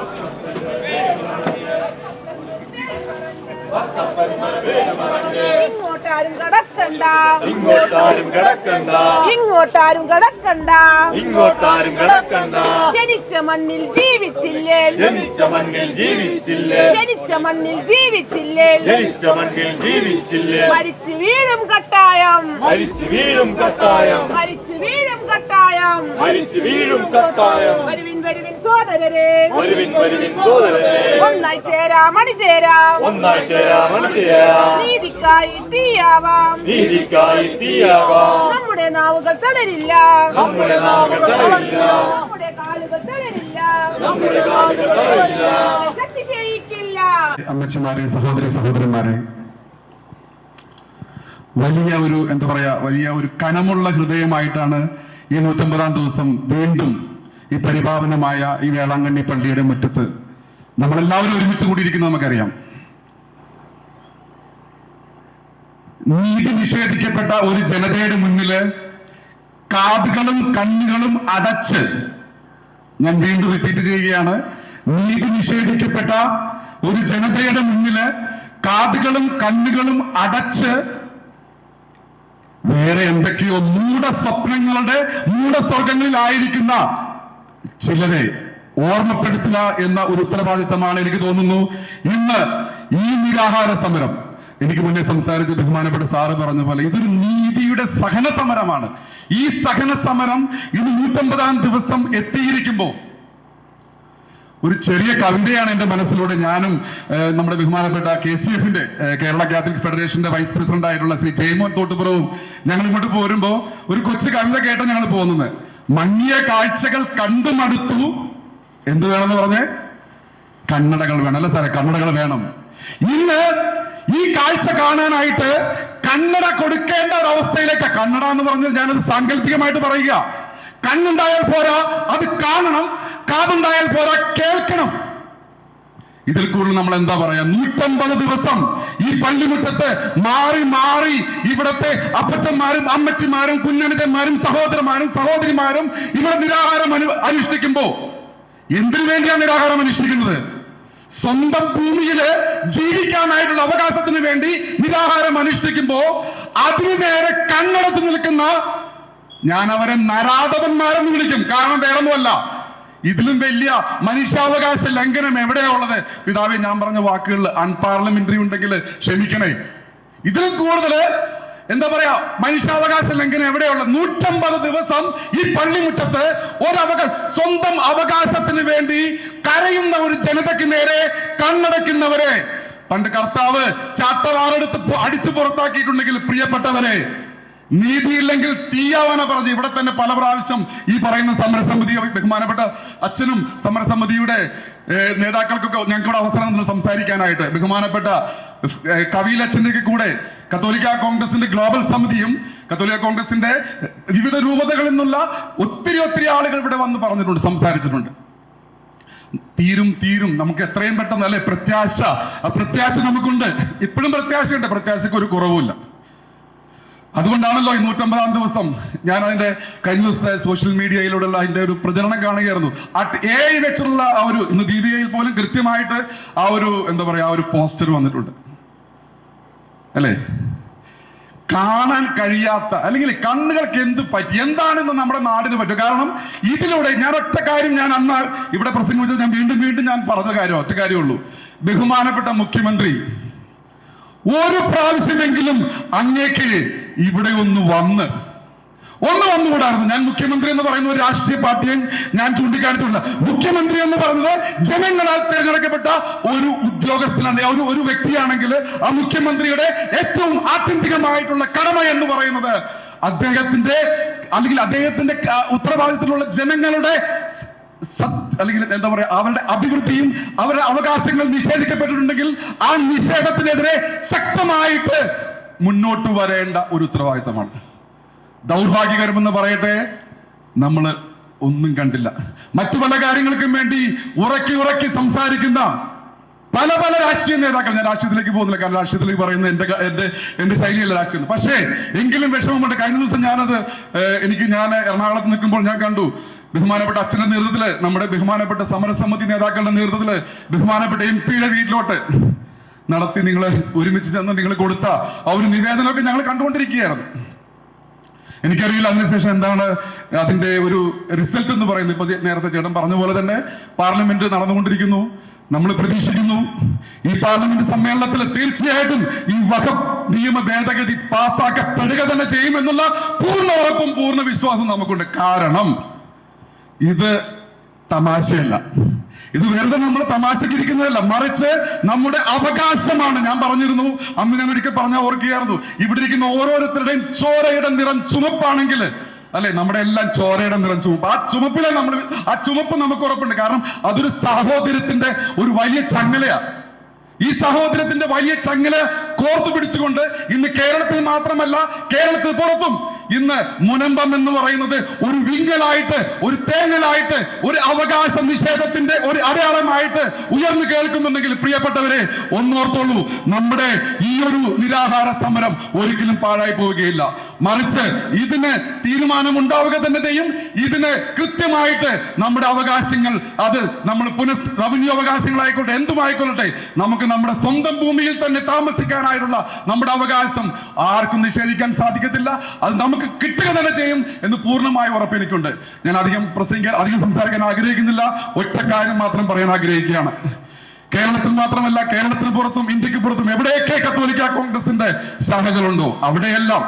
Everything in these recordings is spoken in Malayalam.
감사합니다. കടക്കണ്ട ഇങ്ങോട്ടാരും കടക്കണ്ട. ഇങ്ങോട്ടാരും കടക്കണ്ട. ഇങ്ങോട്ടാരും കടക്കണ്ട. ജനിച്ച മണ്ണിൽ ജീവിച്ചില്ലേ. ജനിച്ച മണ്ണിൽ ജീവിച്ചില്ലേ. ജനിച്ച മണ്ണിൽ ജീവിച്ചില്ലേ. ജനിച്ച മണ്ണിൽ ജീവിച്ചില്ലേ. മരിച്ചു വീഴും കട്ടായം. മരിച്ചു വീഴും കട്ടായം. മരിച്ചു വീഴും കട്ടായം. മരിച്ചു വീഴും കട്ടായം. വരുവിൻ വരുവിൻ സോദരരെ. വരുവിൻ വരുവിൻ സോദരരെ. ഒന്നായി ചേരാം അണിചേരാം ഒന്നായി ചേരാം അണിചേരാം നീതിക്കായി തീയാവാം. നീതിക്കായി തീയാവാം നമ്മുടെ നാവുകൾ തളരില്ല. നമ്മുടെ നാവുകൾ തളരില്ല. നമ്മുടെ കാലുകൾ തളരില്ല. നമ്മുടെ കാലുകൾ തളരില്ല. ശക്തി ക്ഷയിക്കില്ല. അമ്മച്ചിമാരെ സഹോദരി സഹോദരന്മാരെ വലിയ ഒരു എന്താ പറയാ വലിയ ഒരു കനമുള്ള ഹൃദയമായിട്ടാണ് ഈ നൂറ്റമ്പതാം ദിവസം വീണ്ടും ഈ പരിപാവനമായ ഈ വേളാങ്കണ്ണി പള്ളിയുടെ മുറ്റത്ത് നമ്മളെല്ലാവരും ഒരുമിച്ച് കൂടിയിരിക്കുന്നത് നമുക്കറിയാം. നീതി നിഷേധിക്കപ്പെട്ട ഒരു ജനതയുടെ മുന്നിൽ കാതുകളും കണ്ണുകളും അടച്ച് ഞാൻ വീണ്ടും റിപ്പീറ്റ് ചെയ്യുകയാണ്. നീതി നിഷേധിക്കപ്പെട്ട ഒരു ജനതയുടെ മുന്നിൽ കാതുകളും കണ്ണുകളും അടച്ച് വേറെ എന്തൊക്കെയോ മൂട സ്വപ്നങ്ങളുടെ മൂഢ സ്വർഗങ്ങളിലായിരിക്കുന്ന ചിലരെ ഓർമ്മപ്പെടുത്തുക എന്ന ഒരു ഉത്തരവാദിത്തമാണ് എനിക്ക് തോന്നുന്നു. ഇന്ന് ഈ നിരാഹാര സമരം എനിക്ക് മുന്നേ സംസാരിച്ച ബഹുമാനപ്പെട്ട സാറ് പറഞ്ഞ പോലെ ഇതൊരു നീതിയുടെ സഹന സമരമാണ്. ഈ സഹന സമരം ഇന്ന് നൂറ്റമ്പതാം ദിവസം എത്തിയിരിക്കുമ്പോൾ ഒരു ചെറിയ കവിതയാണ് എന്റെ മനസ്സിലൂടെ ഞാനും നമ്മുടെ ബഹുമാനപ്പെട്ട കെ സി എഫിന്റെ കേരള കാത്തലിക് ഫെഡറേഷന്റെ വൈസ് പ്രസിഡന്റ് ആയിട്ടുള്ള ശ്രീ ജയമോൻ തോട്ടുപുറവും ഞങ്ങൾ ഇങ്ങോട്ട് പോരുമ്പോൾ ഒരു കൊച്ചു കവിത കേട്ട ഞങ്ങൾ പോകുന്നത്. മങ്ങിയ കാഴ്ചകൾ കണ്ടു മടുത്തു. എന്ത് വേണമെന്ന് പറഞ്ഞേ? കണ്ണടകൾ വേണം. അല്ല സാറേ കണ്ണടകൾ വേണം. ഇന്ന് ഈ കാഴ്ച കാണാനായിട്ട് കണ്ണട കൊടുക്കേണ്ട ഒരു അവസ്ഥയിലേക്ക് കണ്ണട എന്ന് പറഞ്ഞാൽ ഞാനത് സാങ്കല്പികമായിട്ട് പറയുക. കണ്ണുണ്ടായാൽ പോരാ അത് കാണണം. കാതുണ്ടായാൽ പോരാ കേൾക്കണം. ഇതിൽ കൂടുതൽ നമ്മൾ എന്താ പറയാ? നൂറ്റമ്പത് ദിവസം ഈ പള്ളിമുറ്റത്ത് മാറി മാറി ഇവിടത്തെ അപ്പച്ചന്മാരും അമ്മച്ചിമാരും കുഞ്ഞനുജന്മാരും സഹോദരന്മാരും സഹോദരിമാരും ഇവിടെ നിരാഹാരം അനു അനുഷ്ഠിക്കുമ്പോ എന്തിനു വേണ്ടിയാണ് നിരാഹാരം അനുഷ്ഠിക്കുന്നത്? സ്വന്തം ഭൂമിയിൽ ജീവിക്കാനായിട്ടുള്ള അവകാശത്തിന് വേണ്ടി നിരാഹാരം അനുഷ്ഠിക്കുമ്പോ അതിനു നേരെ കണ്ണടത്ത് നിൽക്കുന്ന ഞാൻ അവരെ നരാധവന്മാരെന്ന് വിളിക്കും. കാരണം വേറൊന്നുമല്ല. ഇതിലും വലിയ മനുഷ്യാവകാശ ലംഘനം എവിടെയാ ഉള്ളത്? പിതാവെ ഞാൻ പറഞ്ഞ വാക്കുകളിൽ അൺപാർലമെന്ററി ഉണ്ടെങ്കിൽ ക്ഷമിക്കണേ. ഇതിലും കൂടുതൽ എന്താ പറയാ? മനുഷ്യാവകാശ ലംഘനം എവിടെയുള്ള? നൂറ്റമ്പത് ദിവസം ഈ പള്ളിമുറ്റത്ത് ഒരവകാശ സ്വന്തം അവകാശത്തിന് വേണ്ടി കരയുന്ന ഒരു ജനതയ്ക്ക് നേരെ കണ്ണടയ്ക്കുന്നവരെ. പണ്ട് കർത്താവ് ചാട്ടവാറെടുത്ത് അടിച്ചു പുറത്താക്കിയിട്ടുണ്ടെങ്കിൽ പ്രിയപ്പെട്ടവരെ നീതിയില്ലെങ്കിൽ തീയാവന പറഞ്ഞു. ഇവിടെ തന്നെ പല പ്രാവശ്യം ഈ പറയുന്ന സമരസമിതി ബഹുമാനപ്പെട്ട അച്ഛനും സമരസമിതിയുടെ നേതാക്കൾക്കൊക്കെ ഞങ്ങൾക്ക് ഇവിടെ അവസരം സംസാരിക്കാനായിട്ട്. ബഹുമാനപ്പെട്ട ഏഹ്, കവിയിലച്ഛന്റെ കൂടെ കത്തോലിക്ക കോൺഗ്രസിന്റെ ഗ്ലോബൽ സമിതിയും കത്തോലിക്ക കോൺഗ്രസിന്റെ വിവിധ രൂപതകളിൽ നിന്നുള്ള ഒത്തിരി ഒത്തിരി ആളുകൾ ഇവിടെ വന്ന് പറഞ്ഞിട്ടുണ്ട് സംസാരിച്ചിട്ടുണ്ട്. തീരും തീരും. നമുക്ക് എത്രയും പെട്ടെന്ന് അല്ലെ പ്രത്യാശ. പ്രത്യാശ നമുക്കുണ്ട്. ഇപ്പോഴും പ്രത്യാശയുണ്ട്. പ്രത്യാശയ്ക്ക് ഒരു കുറവുമില്ല. അതുകൊണ്ടാണല്ലോ ഈ നൂറ്റമ്പതാം ദിവസം ഞാൻ അതിന്റെ കഴിഞ്ഞ ദിവസത്തെ സോഷ്യൽ മീഡിയയിലൂടെയുള്ള അതിന്റെ ഒരു പ്രചരണം കാണുകയായിരുന്നു. എ ഐ വെച്ചുള്ള ആ ഒരു ഇന്ന് ദീപികയിൽ പോലും കൃത്യമായിട്ട് ആ ഒരു എന്താ പറയാ ആ ഒരു പോസ്റ്റർ വന്നിട്ടുണ്ട്. അല്ലേ? കാണാൻ കഴിയാത്ത അല്ലെങ്കിൽ കണ്ണുകൾക്ക് എന്ത് പറ്റി എന്താണെന്ന് നമ്മുടെ നാടിന് പറ്റും. കാരണം ഇതിലൂടെ ഞാൻ ഒറ്റ കാര്യം ഞാൻ അന്ന് ഇവിടെ പ്രസംഗിച്ചത് ഞാൻ വീണ്ടും വീണ്ടും ഞാൻ പറഞ്ഞ കാര്യം ഒറ്റ കാര്യമുള്ളൂ ബഹുമാനപ്പെട്ട മുഖ്യമന്ത്രി ഒരു പ്രാവശ്യമെങ്കിലും അങ്ങേക്ക് ഇവിടെ ഒന്ന് വന്ന് ഒന്ന് വന്നുകൂടായിരുന്നു. ഞാൻ മുഖ്യമന്ത്രി എന്ന് പറയുന്ന ഒരു രാഷ്ട്രീയ പാർട്ടിയെ ഞാൻ ചൂണ്ടിക്കാണിച്ചിട്ടില്ല മുഖ്യമന്ത്രി എന്ന് പറയുന്നത് ജനങ്ങളാൽ തിരഞ്ഞെടുക്കപ്പെട്ട ഒരു ഉദ്യോഗസ്ഥനാണ്. ഒരു ഒരു വ്യക്തിയാണെങ്കിൽ ആ മുഖ്യമന്ത്രിയുടെ ഏറ്റവും ആത്യന്തികമായിട്ടുള്ള കടമ എന്ന് പറയുന്നത് അദ്ദേഹത്തിന്റെ അല്ലെങ്കിൽ അദ്ദേഹത്തിന്റെ ഉത്തരവാദിത്തത്തിലുള്ള ജനങ്ങളുടെ സത് അല്ലെങ്കിൽ എന്താ പറയുക അവരുടെ അഭിവൃദ്ധിയും അവരുടെ അവകാശങ്ങൾ നിഷേധിക്കപ്പെട്ടിട്ടുണ്ടെങ്കിൽ ആ നിഷേധത്തിനെതിരെ ശക്തമായിട്ട് മുന്നോട്ട് വരേണ്ട ഒരു ഉത്തരവാദിത്തമാണ്. ദൗർഭാഗ്യകരമെന്ന് പറയട്ടെ നമ്മൾ ഒന്നും കണ്ടില്ല. മറ്റു പല കാര്യങ്ങൾക്കും വേണ്ടി ഉറക്കി ഉറക്കി സംസാരിക്കുന്ന പല പല രാഷ്ട്രീയ നേതാക്കൾ ഞാൻ രാഷ്ട്രീയത്തിലേക്ക് പോകുന്നില്ല. കാരണം രാഷ്ട്രീയത്തിലേക്ക് പറയുന്ന എന്റെ എന്റെ എന്റെ ശൈലിയല്ല രാഷ്ട്രീയം. പക്ഷേ എങ്കിലും വിഷമമുണ്ട് കഴിഞ്ഞ ദിവസം ഞാനത് എനിക്ക് ഞാൻ എറണാകുളത്ത് നിൽക്കുമ്പോൾ ഞാൻ കണ്ടു. ബഹുമാനപ്പെട്ട അച്ഛന്റെ നേതൃത്വത്തിൽ നമ്മുടെ ബഹുമാനപ്പെട്ട സമരസമിതി നേതാക്കളുടെ നേതൃത്വത്തിൽ ബഹുമാനപ്പെട്ട എം പിയുടെ വീട്ടിലോട്ട് നടത്തി നിങ്ങൾ ഒരുമിച്ച് ചെന്ന് നിങ്ങൾ കൊടുത്ത ആ ഒരു നിവേദനമൊക്കെ ഞങ്ങൾ കണ്ടുകൊണ്ടിരിക്കുകയായിരുന്നു. എനിക്കറിയില്ല അതിനുശേഷം എന്താണ് അതിന്റെ ഒരു റിസൾട്ട് എന്ന് പറയുന്നത്. ഇപ്പൊ നേരത്തെ ചേട്ടൻ പറഞ്ഞ പോലെ തന്നെ പാർലമെന്റ് നടന്നുകൊണ്ടിരിക്കുന്നു. നമ്മൾ പ്രതീക്ഷിക്കുന്നു ഈ പാർലമെന്റ് സമ്മേളനത്തിൽ തീർച്ചയായിട്ടും ഈ വക നിയമ ഭേദഗതി പാസ്സാക്കപ്പെടുക തന്നെ ചെയ്യുമെന്നുള്ള പൂർണ ഉറപ്പും പൂർണ വിശ്വാസവും നമുക്കുണ്ട്. കാരണം ഇത് തമാശയല്ല. ഇത് വെറുതെ നമ്മൾ തമാശക്കിരിക്കുന്നതല്ല മറിച്ച് നമ്മുടെ അവകാശമാണ്. ഞാൻ പറഞ്ഞിരുന്നു അന്ന് ഞാൻ ഒരിക്കൽ പറഞ്ഞ ഓർക്കുകയായിരുന്നു. ഇവിടെ ഇരിക്കുന്ന ഓരോരുത്തരുടെയും ചോരയുടെ നിറം ചുമപ്പാണെങ്കിൽ അല്ലെ? നമ്മുടെ എല്ലാം ചോരയുടെ നിറം ചുമപ്പ്. ആ ചുമപ്പിലെ നമ്മൾ ആ ചുമപ്പ് നമുക്ക് ഉറപ്പുണ്ട്. കാരണം അതൊരു സഹോദര്യത്തിന്റെ ഒരു വലിയ ചങ്ങലയാണ് ഈ സഹോദരത്തിന്റെ വലിയ ചങ്ങല കോർത്തു പിടിച്ചുകൊണ്ട് ഇന്ന് കേരളത്തിൽ മാത്രമല്ല കേരളത്തിൽ പുറത്തും ഇന്ന് മുനമ്പം എന്ന് പറയുന്നത് ഒരു വിങ്ങലായിട്ട് ഒരു തേങ്ങലായിട്ട് ഒരു അവകാശ നിഷേധത്തിന്റെ ഒരു അടയാളമായിട്ട് ഉയർന്നു കേൾക്കുന്നുണ്ടെങ്കിൽ പ്രിയപ്പെട്ടവരെ ഒന്നോർത്തോളൂ നമ്മുടെ ഈ ഒരു നിരാഹാര സമരം ഒരിക്കലും പാഴായി പോവുകയില്ല. മറിച്ച് ഇതിന് തീരുമാനം ഉണ്ടാവുക തന്നെ ചെയ്യും. ഇതിന് കൃത്യമായിട്ട് നമ്മുടെ അവകാശങ്ങൾ അത് നമ്മൾ പുനഃ റവന്യൂ അവകാശങ്ങളായിക്കോട്ടെ എന്തുമായിക്കൊള്ളട്ടെ നമുക്ക് നമ്മുടെ സ്വന്തം ഭൂമിയിൽ തന്നെ താമസിക്കാനായിട്ടുള്ള നമ്മുടെ അവകാശം ആർക്കും നിഷേധിക്കാൻ സാധിക്കത്തില്ല. അത് നമുക്ക് കിട്ടുക തന്നെ ചെയ്യും എന്ന് പൂർണമായ ഉറപ്പ് എനിക്കുണ്ട് ഞാൻ അധികം പ്രസംഗിക്കാൻ അധികം സംസാരിക്കാൻ ആഗ്രഹിക്കുന്നില്ല. ഒറ്റ കാര്യം മാത്രം പറയാൻ ആഗ്രഹിക്കുകയാണ്. കേരളത്തിൽ മാത്രമല്ല കേരളത്തിന് പുറത്തും ഇന്ത്യയ്ക്ക് പുറത്തും എവിടെയൊക്കെ കത്തോലിക്ക കോൺഗ്രസിന്റെ ശാഖകളുണ്ടോ? അവിടെയെല്ലാം.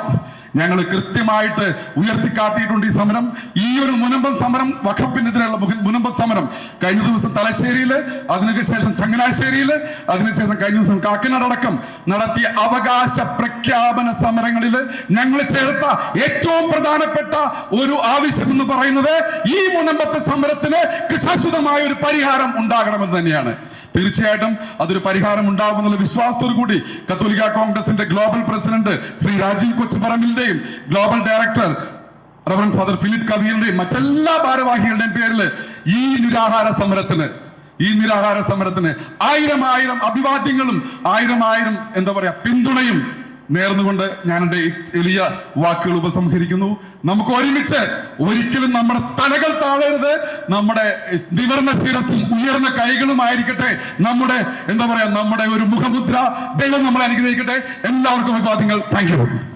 ഞങ്ങൾ കൃത്യമായിട്ട് ഉയർത്തിക്കാട്ടിയിട്ടുണ്ട് ഈ സമരം. ഈ ഒരു മുനമ്പം സമരം വഖപ്പിനെതിരെയുള്ള മുനമ്പം സമരം. കഴിഞ്ഞ ദിവസം തലശ്ശേരിയിൽ അതിനുശേഷം ചങ്ങനാശ്ശേരിയിൽ അതിനുശേഷം കഴിഞ്ഞ ദിവസം കാക്കനാട് അടക്കം നടത്തിയ അവകാശ പ്രഖ്യാപന സമരങ്ങളിൽ ഞങ്ങൾ ചേർത്ത ഏറ്റവും പ്രധാനപ്പെട്ട ഒരു ആവശ്യം എന്ന് പറയുന്നത് ഈ മുനമ്പത്തെ സമരത്തിന് ശാശ്വതമായ ഒരു പരിഹാരം ഉണ്ടാകണമെന്ന് തന്നെയാണ്. തീർച്ചയായിട്ടും അതൊരു പരിഹാരം ഉണ്ടാകുമെന്നുള്ള വിശ്വാസത്തോടു കൂടി കത്തോലിക്ക കോൺഗ്രസിന്റെ global president Shri Rajeev കൊച്ചുപറമ്പിലിന്റെയും global director reverend father Philip കബീറിന്റെയും മറ്റെല്ലാ ഭാരവാഹികളുടെയും പേരിൽ ഈ നിരാഹാര സമരത്തിന് ഈ നിരാഹാര സമരത്തിന് ആയിരം ആയിരം അഭിവാദ്യങ്ങളും ആയിരം ആയിരം എന്താ പറയാ പിന്തുണയും നേർന്നുകൊണ്ട് ഞാൻ എന്റെ എളിയ വാക്കുകൾ ഉപസംഹരിക്കുന്നു. നമുക്ക് ഒരുമിച്ച് ഒരിക്കലും നമ്മുടെ തലകൾ താഴരുത്. നമ്മുടെ നിവർന്ന ശിരസും ഉയർന്ന കൈകളുമായിരിക്കട്ടെ നമ്മുടെ എന്താ പറയാ നമ്മുടെ ഒരു മുഖമുദ്ര ദൈവം നമ്മളെ അനുഗ്രഹിക്കട്ടെ. എല്ലാവർക്കും അഭിവാദ്യങ്ങൾ. Thank you